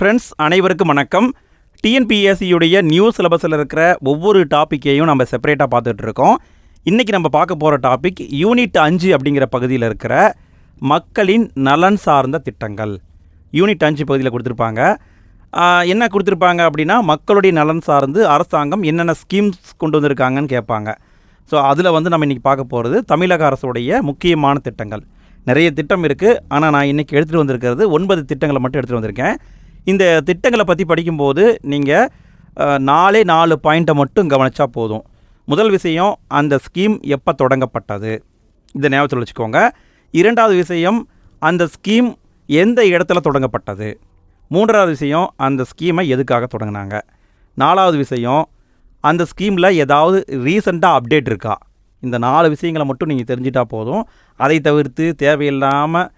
Friends அனைவருக்கும் வணக்கம். டிஎன்பிஎஸ்சியுடைய new சிலபஸில் இருக்கிற ஒவ்வொரு டாப்பிக்கையும் நம்ம செப்பரேட்டாக பார்த்துட்டு இருக்கோம். இன்றைக்கி நம்ம பார்க்க போகிற டாபிக் யூனிட் அஞ்சு அப்படிங்கிற பகுதியில் இருக்கிற மக்களின் நலன் சார்ந்த திட்டங்கள். யூனிட் அஞ்சு பகுதியில் கொடுத்துருப்பாங்க. என்ன கொடுத்துருப்பாங்க அப்படின்னா மக்களுடைய நலன் சார்ந்து அரசாங்கம் என்னென்ன ஸ்கீம்ஸ் கொண்டு வந்திருக்காங்கன்னு கேட்பாங்க. ஸோ அதில் வந்து நம்ம இன்றைக்கி பார்க்க போகிறது தமிழக அரசுடைய முக்கியமான திட்டங்கள். நிறைய திட்டம் இருக்குது ஆனால் நான் இன்றைக்கி எடுத்துகிட்டு வந்திருக்கிறது ஒன்பது திட்டங்களை மட்டும் எடுத்துகிட்டு வந்திருக்கேன். இந்த திட்டங்களை பற்றி படிக்கும்போது நீங்கள் நாலே நாலு பாயிண்ட்டை மட்டும் கவனித்தா போதும். முதல் விஷயம் அந்த ஸ்கீம் எப்போ தொடங்கப்பட்டது? இதை ஞாபகத்தில் வச்சுக்கோங்க. இரண்டாவது விஷயம் அந்த ஸ்கீம் எந்த இடத்துல தொடங்கப்பட்டது? மூன்றாவது விஷயம் அந்த ஸ்கீமை எதுக்காக தொடங்கினாங்க? நாலாவது விஷயம் அந்த ஸ்கீமில் ஏதாவது ரீசெண்டாக அப்டேட் இருக்கா? இந்த நாலு விஷயங்களை மட்டும் நீங்கள் தெரிஞ்சிட்டா போதும். அதை தவிர்த்து தேவையில்லாமல்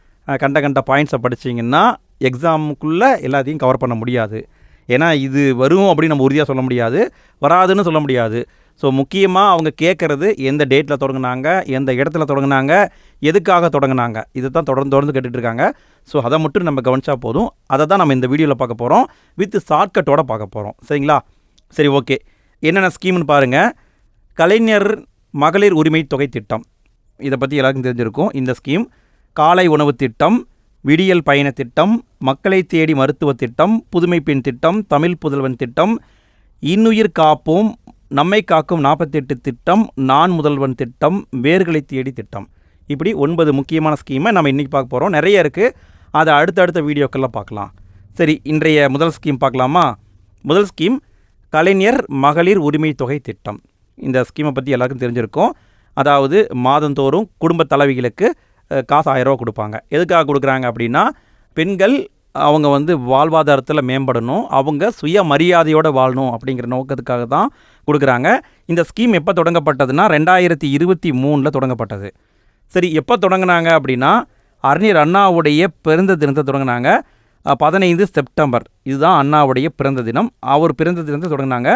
கண்ட கண்ட பாயிண்ட்ஸை படிச்சீங்கன்னா எக்ஸாமுக்குள்ளே எல்லாத்தையும் கவர் பண்ண முடியாது. ஏன்னா இது வரும் அப்படின்னு நம்ம உறுதியாக சொல்ல முடியாது. வராதுன்னு சொல்ல முடியாது. ஸோ முக்கியமாக அவங்க கேட்குறது எந்த டேட்டில் தொடங்கினாங்க எந்த இடத்துல தொடங்கினாங்க எதுக்காக தொடங்கினாங்க. இதை தான் தொடர்ந்து தொடர்ந்து கேட்டுட்ருக்காங்க ஸோ அதை மட்டும் நம்ம கவனிச்சா போதும். அதை தான் நம்ம இந்த வீடியோவில் பார்க்க போகிறோம் வித் ஷார்ட்கட்டோட பார்க்க போகிறோம் சரிங்களா? சரி ஓகே என்னென்ன ஸ்கீம்னு பாருங்கள் கலைஞர் மகளிர் உரிமை தொகை திட்டம். இதை பற்றி எல்லாருக்கும் தெரிஞ்சிருக்கும். இந்த ஸ்கீம் காலை உணவு திட்டம் விடியல் பயண திட்டம் மக்களை தேடி மருத்துவ திட்டம் புதுமை பெண் திட்டம் தமிழ் புதல்வன் திட்டம் இன்னுயிர் காப்போம் நம்மை காக்கும் நாற்பத்தெட்டு திட்டம் நான் முதல்வன் திட்டம் வேர்களை தேடி திட்டம். இப்படி ஒன்பது முக்கியமான ஸ்கீமை நம்ம இன்றைக்கி பார்க்க போகிறோம் நிறைய இருக்குது அதை அடுத்தடுத்த வீடியோக்கெல்லாம் பார்க்கலாம். சரி இன்றைய முதல் ஸ்கீம் பார்க்கலாமா? முதல் ஸ்கீம் கலைஞர் மகளிர் உரிமை தொகை திட்டம். இந்த ஸ்கீமை பற்றி எல்லாருக்கும் தெரிஞ்சிருக்கும். அதாவது மாதந்தோறும் குடும்ப தலைவிகளுக்கு காசு ஆயிரரூவா கொடுப்பாங்க. எதுக்காக கொடுக்குறாங்க அப்படின்னா பெண்கள் அவங்க வந்து வாழ்வாதாரத்தில் மேம்படணும் அவங்க சுய மரியாதையோடு வாழணும் அப்படிங்கிற நோக்கத்துக்காக தான் கொடுக்குறாங்க. இந்த ஸ்கீம் எப்போ தொடங்கப்பட்டதுன்னா ரெண்டாயிரத்தி இருபத்தி மூணில் தொடங்கப்பட்டது. சரி எப்போ தொடங்கினாங்க அப்படின்னா அறிஞர் அண்ணாவுடைய பிறந்த தினத்தை தொடங்கினாங்க. பதினைந்து செப்டம்பர். இதுதான் அண்ணாவுடைய பிறந்த தினம். அவர் பிறந்த தினத்தை தொடங்கினாங்க.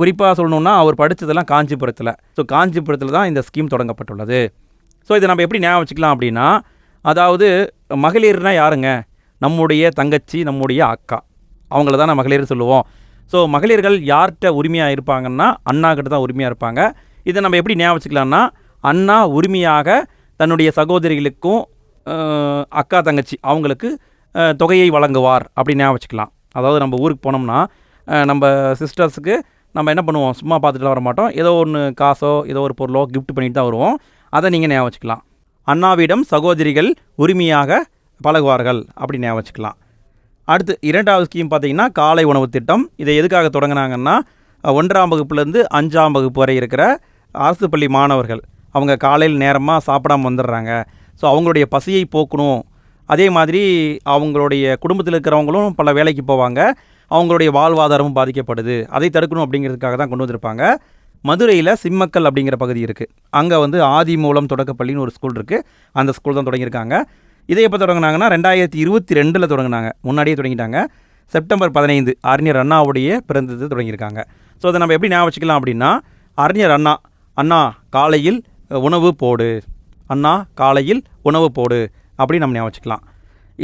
குறிப்பாக சொல்லணுன்னா அவர் படித்ததெல்லாம் காஞ்சிபுரத்தில். ஸோ காஞ்சிபுரத்தில் தான் இந்த ஸ்கீம் தொடங்கப்பட்டுள்ளது. ஸோ இதை நம்ம எப்படி ஞாபகம் வச்சுக்கலாம் அப்படின்னா அதாவது மகளிர்னா யாருங்க? நம்முடைய தங்கச்சி நம்முடைய அக்கா. அவங்கள தான் நான் மகளிர் சொல்லுவோம். ஸோ மகளிர்கள் யார்கிட்ட உரிமையாக இருப்பாங்கன்னா அண்ணா கிட்ட தான் உரிமையாக இருப்பாங்க. இதை நம்ம எப்படி ஞாபகம் வச்சுக்கலாம்னா அண்ணா உரிமையாக தன்னுடைய சகோதரிகளுக்கும் அக்கா தங்கச்சி அவங்களுக்கு தொகையை வழங்குவார். அப்படி ஞாபகம் வச்சுக்கலாம். அதாவது நம்ம ஊருக்கு போனோம்னா நம்ம சிஸ்டர்ஸுக்கு நம்ம என்ன பண்ணுவோம்? சும்மா பார்த்துட்டு வர மாட்டோம் ஏதோ ஒன்று காசோ ஏதோ ஒரு பொருளோ கிஃப்ட் பண்ணிட்டு தான் வருவோம். அதை நீங்கள் ஞாபகம் வச்சுக்கலாம். அண்ணாவிடம் சகோதரிகள் உரிமையாக பழகுவார்கள் அப்படி ஞாபகம் வச்சுக்கலாம். அடுத்து இரண்டாவது ஸ்கீம் பார்த்தீங்கன்னா காலை உணவு திட்டம். இதை எதுக்காக தொடங்கினாங்கன்னா ஒன்றாம் வகுப்புலேருந்து அஞ்சாம் வகுப்பு வரை இருக்கிற அரசு பள்ளி மாணவர்கள் அவங்க காலையில் நேரமாக சாப்பிடாம வந்துடுறாங்க. ஸோ அவங்களுடைய பசியை போக்கணும். அதே மாதிரி அவங்களுடைய குடும்பத்தில் இருக்கிறவங்களும் பல வேலைக்கு போவாங்க. அவங்களுடைய வாழ்வாதாரமும் பாதிக்கப்படுது. அதை தடுக்கணும் அப்படிங்கிறதுக்காக தான் கொண்டு வந்திருப்பாங்க. மதுரையில் சிம்மக்கல் அப்படிங்கிற பகுதி இருக்குது அங்கே வந்து ஆதி மூலம் தொடக்கப்பள்ளின்னு ஒரு ஸ்கூல் இருக்குது அந்த ஸ்கூல் தான் தொடங்கியிருக்காங்க. இதை எப்போ தொடங்கினாங்கன்னா ரெண்டாயிரத்தி இருபத்தி ரெண்டில் தொடங்கினாங்க. முன்னாடியே தொடங்கிட்டாங்க. செப்டம்பர் பதினைந்து அறிஞர் அண்ணாவுடைய பிறந்தது தொடங்கியிருக்காங்க. ஸோ அதை நம்ம எப்படி ஞாபகம் வச்சுக்கலாம் அப்படின்னா அறிஞர் அண்ணா அண்ணா காலையில் உணவு போடு. அண்ணா காலையில் உணவு போடு. அப்படி நம்ம ஞாபகம் வச்சுக்கலாம்.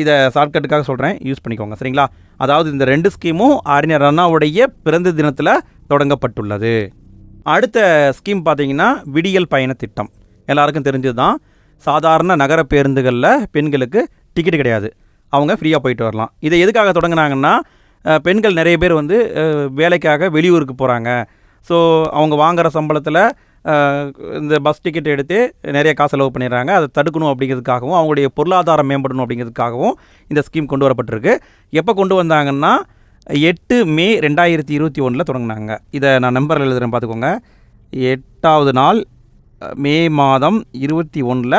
இதை ஷார்ட்கட்டுக்காக சொல்கிறேன் யூஸ் பண்ணிக்கோங்க. சரிங்களா? அதாவது இந்த ரெண்டு ஸ்கீமும் அறிஞர் அண்ணாவுடைய பிறந்த தினத்தில் தொடங்கப்பட்டுள்ளது. அடுத்த ஸ்கீம் பார்த்தீங்கன்னா விடியல் பயண திட்டம். எல்லாருக்கும் தெரிஞ்சது தான் சாதாரண நகர பேருந்துகளில் பெண்களுக்கு டிக்கெட் கிடையாது. அவங்க ஃப்ரீயாக போயிட்டு வரலாம். இதை எதுக்காக தொடங்கினாங்கன்னா பெண்கள் நிறைய பேர் வந்து வேலைக்காக வெளியூருக்கு போகிறாங்க ஸோ அவங்க வாங்குகிற சம்பளத்தில் இந்த பஸ் டிக்கெட் எடுத்து நிறைய காசு செலவு பண்ணிடுறாங்க. அதை தடுக்கணும் அப்படிங்கிறதுக்காகவும் அவங்களுடைய பொருளாதாரம் மேம்படணும் அப்படிங்கிறதுக்காகவும் இந்த ஸ்கீம் கொண்டு வரப்பட்டிருக்கு. எப்போ கொண்டு வந்தாங்கன்னா எட்டு மே ரெண்டாயிரத்தி இருபத்தி ஒன்றில் தொடங்கினாங்க. இதை நான் நம்பரில் எழுதுகிறேன் பார்த்துக்கோங்க. எட்டாவது நாள் மே மாதம் இருபத்தி ஒன்றில்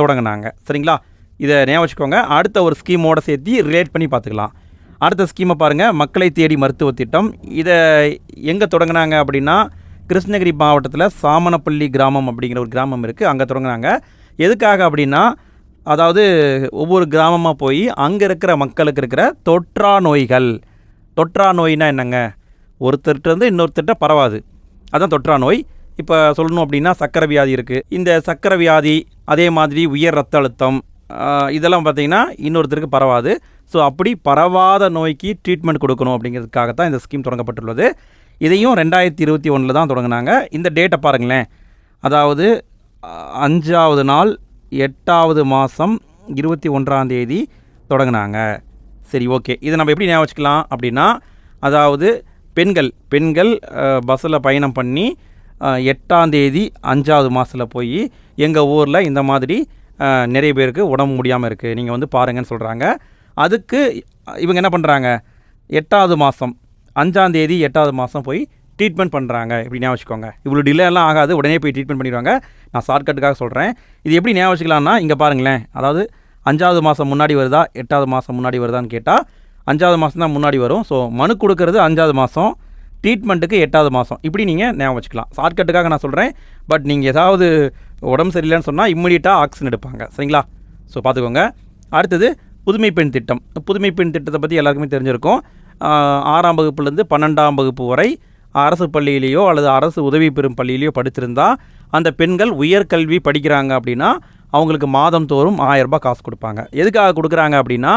தொடங்கினாங்க. சரிங்களா? இதை ஞாபகம் வச்சுக்கோங்க. அடுத்த ஒரு ஸ்கீமோட சேர்த்து ரிலேட் பண்ணி பார்த்துக்கலாம். அடுத்த ஸ்கீமை பாருங்கள் மக்களை தேடி மருத்துவ திட்டம். இதை எங்கே தொடங்கினாங்க அப்படின்னா கிருஷ்ணகிரி மாவட்டத்தில் சாமனப்பள்ளி கிராமம் அப்படிங்கிற ஒரு கிராமம் இருக்குது. அங்கே தொடங்கினாங்க. எதுக்காக அப்படின்னா அதாவது ஒவ்வொரு கிராமமாக போய் அங்கே இருக்கிற மக்களுக்கு இருக்கிற தொற்றா நோய்கள் தொற்றா நோய்னா என்னங்க? ஒருத்தர்கிட்ட இருந்து இன்னொருத்தர்கிட்ட பரவாது. அதான் தொற்றா நோய். இப்போ சொல்லணும் அப்படின்னா சக்கரை வியாதி இருக்குது இந்த சக்கரை வியாதி அதே மாதிரி உயர் ரத்த அழுத்தம் இதெல்லாம் பார்த்திங்கன்னா இன்னொருத்தருக்கு பரவாது. ஸோ அப்படி பரவாத நோய்க்கு ட்ரீட்மெண்ட் கொடுக்கணும் அப்படிங்கிறதுக்காக தான் இந்த ஸ்கீம் தொடங்கப்பட்டுள்ளது. இதையும் ரெண்டாயிரத்தி இருபத்தி ஒன்றில் தான் தொடங்கினாங்க. இந்த டேட்டை பாருங்களேன். அதாவது அஞ்சாவது நாள் எட்டாவது மாதம் இருபத்தி ஒன்றாம் தேதி தொடங்கினாங்க. சரி ஓகே இதை நம்ம எப்படி ஞாபகம் வச்சுக்கலாம் அப்படின்னா அதாவது பெண்கள் பெண்கள் பஸ்ஸில் பயணம் பண்ணி எட்டாந்தேதி அஞ்சாவது மாதத்தில் போய் எங்கள் ஊரில் இந்த மாதிரி நிறைய பேருக்கு உடம்பு முடியாமல் இருக்குது நீங்கள் வந்து பாருங்கன்னு சொல்கிறாங்க அதுக்கு இவங்க என்ன பண்ணுறாங்க எட்டாவது மாதம் அஞ்சாந்தேதி எட்டாவது மாதம் போய் ட்ரீட்மெண்ட் பண்ணுறாங்க இப்படி ஞாபகம் வச்சுக்கோங்க இவ்வளோ டிலே எல்லாம் ஆகாது. உடனே போய் ட்ரீட்மெண்ட் பண்ணிடுவாங்க. நான் ஷார்ட்கட்டுக்காக சொல்கிறேன் இது எப்படி ஞாபகம் வச்சுக்கலாம்னா இங்கே பாருங்களேன். அதாவது அஞ்சாவது மாதம் முன்னாடி வருதா? எட்டாவது மாதம் முன்னாடி வருதான்னு கேட்டால் அஞ்சாவது மாதம் தான் முன்னாடி வரும். ஸோ மனு கொடுக்கறது அஞ்சாவது மாதம் ட்ரீட்மெண்ட்டுக்கு எட்டாவது மாதம் இப்படி நீங்கள் ஞாபகம் வச்சுக்கலாம். ஷார்ட்கட்டுக்காக நான் சொல்கிறேன் பட் நீங்கள் ஏதாவது உடம்பு சரியில்லைன்னு சொன்னால் இம்மிடியட்டாக ஆக்சிஜன் எடுப்பாங்க. சரிங்களா? ஸோ பார்த்துக்கோங்க. அடுத்தது புதுமை பெண் திட்டம். புதுமை பெண் திட்டத்தை பற்றி எல்லாருக்குமே தெரிஞ்சிருக்கும். ஆறாம் வகுப்புலேருந்து பன்னெண்டாம் வகுப்பு வரை அரசு பள்ளியிலேயோ அல்லது அரசு உதவி பெறும் பள்ளியிலேயோ படித்திருந்தால் அந்த பெண்கள் உயர்கல்வி படிக்கிறாங்க அப்படின்னா அவங்களுக்கு மாதம் தோறும் ரூபாய் காசு கொடுப்பாங்க. எதுக்காக கொடுக்குறாங்க அப்படின்னா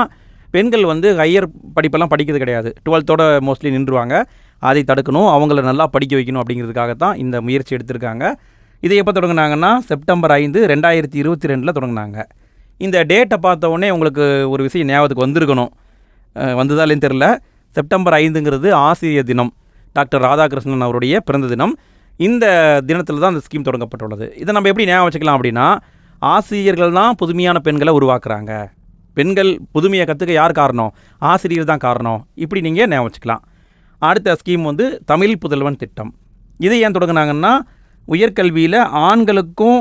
பெண்கள் வந்து ஹையர் படிப்பெல்லாம் படிக்கிறது கிடையாது. டுவெல்த்தோட மோஸ்ட்லி நின்றுவாங்க. அதை தடுக்கணும் அவங்கள நல்லா படிக்க வைக்கணும் அப்படிங்கிறதுக்காக தான் இந்த முயற்சி எடுத்திருக்காங்க. இதை எப்போ தொடங்கினாங்கன்னா செப்டம்பர் ஐந்து ரெண்டாயிரத்தி இருபத்தி ரெண்டில் தொடங்குனாங்க. இந்த டேட்டை பார்த்தவொடனே உங்களுக்கு ஒரு விஷயம் ஞாபகத்துக்கு வந்திருக்கணும். வந்ததாலேயும் தெரில செப்டம்பர் ஐந்துங்கிறது ஆசிரியர் தினம். டாக்டர் ராதாகிருஷ்ணன் அவருடைய பிறந்த தினம். இந்த தினத்தில் தான் அந்த ஸ்கீம் தொடங்கப்பட்டுள்ளது. இதை நம்ம எப்படி ஞாபகம் வச்சுக்கலாம் அப்படின்னா ஆசிரியர்கள் தான் புதுமையான பெண்களை உருவாக்குறாங்க. பெண்கள் புதுமையை கற்றுக்க யார் காரணம்? ஆசிரியர் தான் காரணம். இப்படி நீங்கள் ஞாபகம் வச்சுக்கலாம். அடுத்த ஸ்கீம் வந்து தமிழ் புதல்வன் திட்டம். இதை ஏன் தொடங்கினாங்கன்னா உயர்கல்வியில் ஆண்களுக்கும்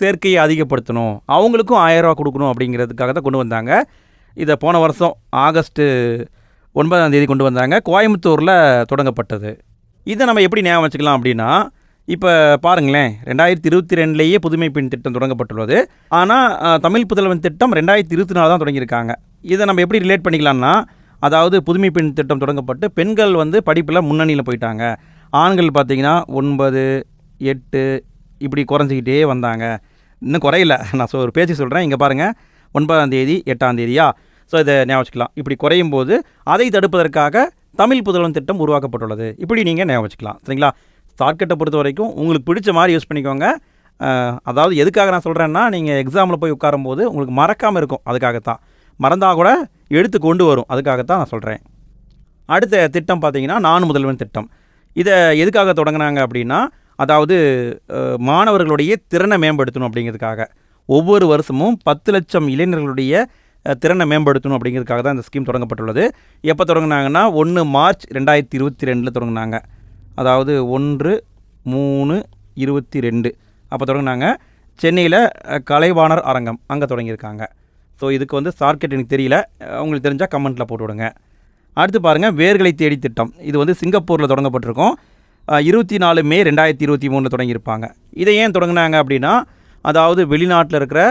சேர்க்கையை அதிகப்படுத்தணும். அவங்களுக்கும் ஆயிரம் ரூபா கொடுக்கணும் அப்படிங்கிறதுக்காக தான் கொண்டு வந்தாங்க. இதை போன வருஷம் ஆகஸ்ட்டு ஒன்பதாம் தேதி கொண்டு வந்தாங்க. கோயம்புத்தூரில் தொடங்கப்பட்டது. இதை நம்ம எப்படி ஞாபகம் வச்சுக்கலாம் அப்படின்னா இப்போ பாருங்களேன் ரெண்டாயிரத்தி இருபத்தி ரெண்டுலேயே புதுமை பெண் திட்டம் தொடங்கப்பட்டுள்ளது. ஆனால் தமிழ் புதல்வன் திட்டம் ரெண்டாயிரத்தி இருபத்தி நாலு தான் தொடங்கியிருக்காங்க. இதை நம்ம எப்படி ரிலேட் பண்ணிக்கலாம்னா அதாவது புதுமை பெண் திட்டம் தொடங்கப்பட்டு பெண்கள் வந்து படிப்பில் முன்னணியில் போயிட்டாங்க. ஆண்கள் பார்த்தீங்கன்னா ஒன்பது எட்டு இப்படி குறைஞ்சிக்கிட்டே வந்தாங்க. இன்னும் குறையில. நான் சொ- ஒரு பேச்சு சொல்கிறேன் இங்கே பாருங்கள் ஒன்பதாம் தேதி எட்டாம் தேதியா? ஸோ இதை ஞாபகம் வச்சுக்கலாம். இப்படி குறையும் போது அதை தடுப்பதற்காக தமிழ் புதல்வன் திட்டம் உருவாக்கப்பட்டுள்ளது. இப்படி நீங்கள் ஞாபகம் வச்சுக்கலாம். சரிங்களா? ஷார்ட்கட்டை பொறுத்த வரைக்கும் உங்களுக்கு பிடிச்ச மாதிரி யூஸ் பண்ணிக்கோங்க. அதாவது எதுக்காக நான் சொல்கிறேன்னா நீங்கள் எக்ஸாமில் போய் உட்காரும்போது உங்களுக்கு மறக்காமல் இருக்கும். அதுக்காகத்தான். மறந்தால் கூட எடுத்து கொண்டு வரும். அதுக்காகத்தான் நான் சொல்கிறேன் அடுத்த திட்டம் பார்த்தீங்கன்னா நான் முதல்வன் திட்டம். இதை எதுக்காக தொடங்கினாங்க அப்படின்னா அதாவது மாணவர்களுடைய திறனை மேம்படுத்தணும் அப்படிங்கிறதுக்காக. ஒவ்வொரு வருஷமும் பத்து லட்சம் இளைஞர்களுடைய திறனை மேம்படுத்தணும் அப்படிங்கிறதுக்காக தான் இந்த ஸ்கீம் தொடங்கப்பட்டுள்ளது. எப்போ தொடங்கினாங்கன்னா ஒன்று மார்ச் ரெண்டாயிரத்தி இருபத்தி ரெண்டில் தொடங்கினாங்க. அதாவது ஒன்று மூணு இருபத்தி ரெண்டு. அப்போ தொடங்கினாங்க. சென்னையில் கலைவாணர் அரங்கம் அங்கே தொடங்கியிருக்காங்க. ஸோ இதுக்கு வந்து ஷார்ட்கட் எனக்கு தெரியல. உங்களுக்கு தெரிஞ்சால் கமெண்ட்டில் போட்டு விடுங்க. அடுத்து பாருங்கள் வேர்களை தேடி திட்டம். இது வந்து சிங்கப்பூரில் தொடங்கப்பட்டிருக்கோம். இருபத்தி நாலு மே ரெண்டாயிரத்தி இருபத்தி மூணில் தொடங்கியிருப்பாங்க. இதை ஏன் தொடங்கினாங்க அப்படின்னா அதாவது வெளிநாட்டில் இருக்கிற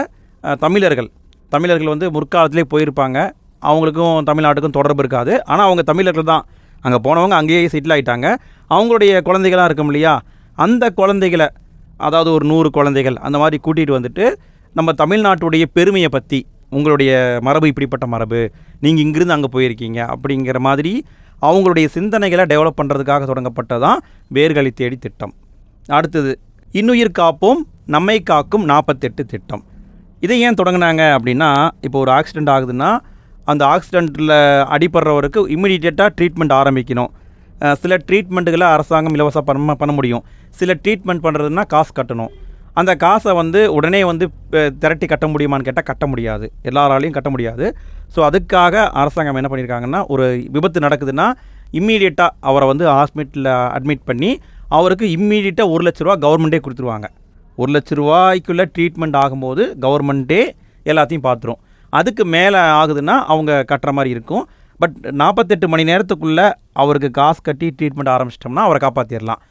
தமிழர்கள் தமிழர்கள் வந்து முற்காலத்திலே போயிருப்பாங்க. அவங்களுக்கும் தமிழ்நாட்டுக்கும் தொடர்பு இருக்காது. ஆனால் அவங்க தமிழர்கள் தான். அங்கே போனவங்க அங்கேயே செட்டில் ஆகிட்டாங்க அவங்களுடைய குழந்தைகளாக இருக்கும் இல்லையா? அந்த குழந்தைகளை அதாவது ஒரு நூறு குழந்தைகள் அந்த மாதிரி கூட்டிகிட்டு வந்துட்டு நம்ம தமிழ்நாட்டுடைய பெருமையை பற்றி உங்களுடைய மரபு இப்படிப்பட்ட மரபு நீங்கள் இங்கிருந்து அங்கே போயிருக்கீங்க அப்படிங்கிற மாதிரி அவங்களுடைய சிந்தனைகளை டெவலப் பண்ணுறதுக்காக தொடங்கப்பட்டதான் வேர்களை தேடி திட்டம். அடுத்தது இன்னுயிர் காப்போம் நம்மை காக்கும் நாற்பத்தெட்டு திட்டம். இதை ஏன் தொடங்கினாங்க அப்படின்னா இப்போ ஒரு ஆக்சிடெண்ட் ஆகுதுன்னா அந்த ஆக்சிடெண்ட்டில் அடிபடுறவருக்கு இம்மிடியேட்டாக ட்ரீட்மெண்ட் ஆரம்பிக்கணும். சில ட்ரீட்மெண்ட்டுகளை அரசாங்கம் இலவச பண்ண பண்ண முடியும். சில ட்ரீட்மெண்ட் பண்ணுறதுன்னா காசு கட்டணும். அந்த காசை வந்து உடனே வந்து திரட்டி கட்ட முடியுமான்னு கேட்டால் கட்ட முடியாது. எல்லாராலையும் கட்ட முடியாது. ஸோ அதுக்காக அரசாங்கம் என்ன பண்ணியிருக்காங்கன்னா ஒரு விபத்து நடக்குதுன்னா இம்மீடியட்டாக அவரை வந்து ஹாஸ்பிட்டலில் அட்மிட் பண்ணி அவருக்கு இம்மீடியட்டாக ஒரு லட்ச ரூபா கவர்மெண்ட்டே கொடுத்துருவாங்க. ஒரு லட்ச ரூபாய்க்குள்ளே ட்ரீட்மெண்ட் ஆகும்போது கவர்மெண்ட்டே எல்லாத்தையும் பார்த்துரும். அதுக்கு மேலே ஆகுதுன்னா அவங்க கட்டுற மாதிரி இருக்கும். பட் நாற்பத்தெட்டு மணி நேரத்துக்குள்ளே அவருக்கு காசு கட்டி ட்ரீட்மெண்ட் ஆரம்பிச்சிட்டோம்னா அவரை காப்பாற்றிடலாம்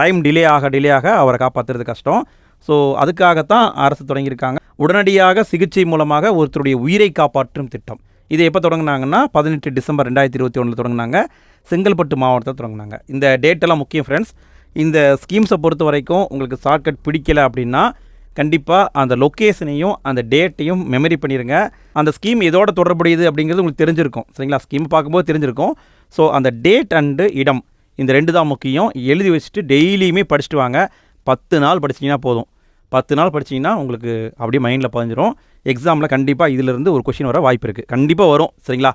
டைம் டிலே ஆக டிலே ஆக அவரை காப்பாற்றுறது கஷ்டம். ஸோ அதுக்காகத்தான் அரசு தொடங்கியிருக்காங்க. உடனடியாக சிகிச்சை மூலமாக ஒருத்தருடைய உயிரை காப்பாற்றும் திட்டம். இது எப்போ தொடங்கினாங்கன்னா பதினெட்டு டிசம்பர் ரெண்டாயிரத்தி இருபத்தி ஒன்றில் தொடங்குனாங்க. செங்கல்பட்டு மாவட்டத்தில் தொடங்கினாங்க. இந்த டேட்டெல்லாம் முக்கியம் ஃப்ரெண்ட்ஸ் இந்த ஸ்கீம்ஸை பொறுத்த வரைக்கும் உங்களுக்கு ஷார்ட்கட் பிடிக்கல அப்படின்னா கண்டிப்பாக அந்த லொக்கேஷனையும் அந்த டேட்டையும் மெமரி பண்ணிடுங்க அந்த ஸ்கீம் எதோட தொடர்புடையது அப்படிங்கிறது உங்களுக்கு தெரிஞ்சிருக்கும். சரிங்களா? ஸ்கீம் பார்க்கும்போது தெரிஞ்சிருக்கும். ஸோ அந்த டேட் அண்டு இடம் இந்த ரெண்டு தான் முக்கியம். எழுதி வச்சுட்டு டெய்லியுமே படிச்சுட்டு வாங்க. பத்து நாள் படிச்சிங்கன்னா போதும். பத்து நாள் படிச்சீங்கன்னா உங்களுக்கு அப்படியே மைண்டில் பதிஞ்சிரும். எக்ஸாமில் கண்டிப்பாக இதிலிருந்து ஒரு கொஷின் வர வாய்ப்பு இருக்குது கண்டிப்பாக வரும். சரிங்களா?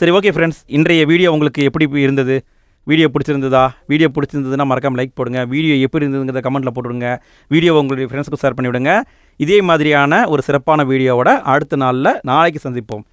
சரி ஓகே ஃப்ரெண்ட்ஸ் இன்றைய வீடியோ உங்களுக்கு எப்படி இருந்தது? வீடியோ பிடிச்சிருந்ததா? வீடியோ பிடிச்சிருந்ததுன்னா மறக்காமல் லைக் போடுங்க. வீடியோ எப்படி இருந்ததுங்கிறத கமெண்ட்டில் போட்டுருங்க வீடியோ உங்களுடைய ஃப்ரெண்ட்ஸுக்கு ஷேர் பண்ணிவிடுங்க. இதே மாதிரியான ஒரு சிறப்பான வீடியோவோட அடுத்த நாளில் நாளைக்கு சந்திப்போம்.